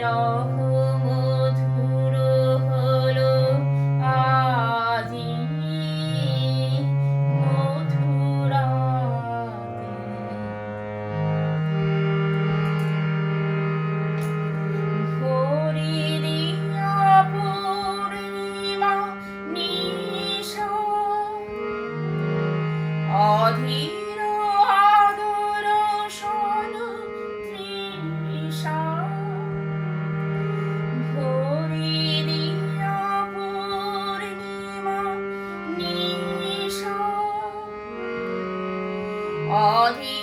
বিরহ মধুর হলো আজি মধুরাতে। হরিদিয়া পূর্ণিমা নিশা। অধীর অধীর আদর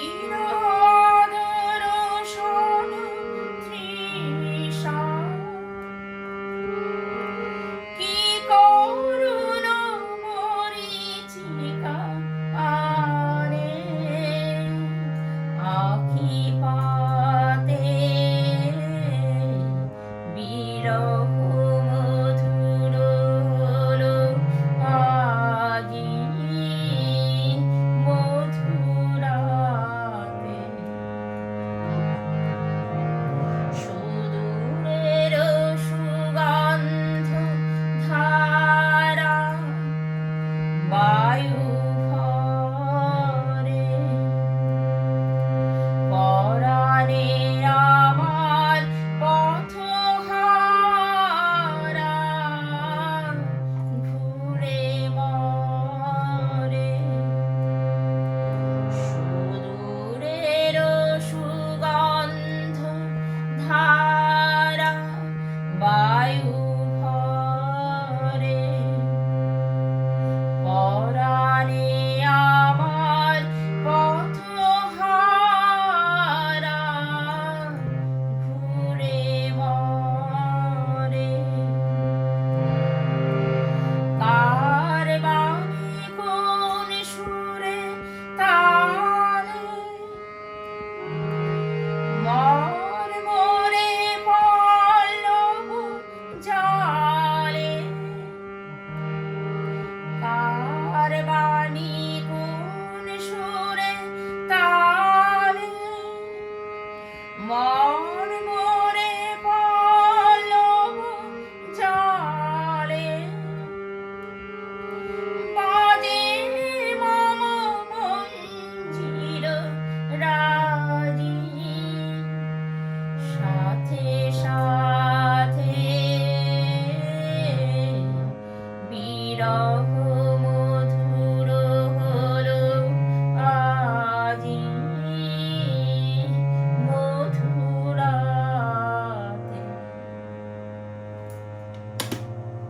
বায়ু ভরে মর মরে পল্লব জালে। বাজে মম মঞ্জির রাজি। সাথে সাথে বিরহ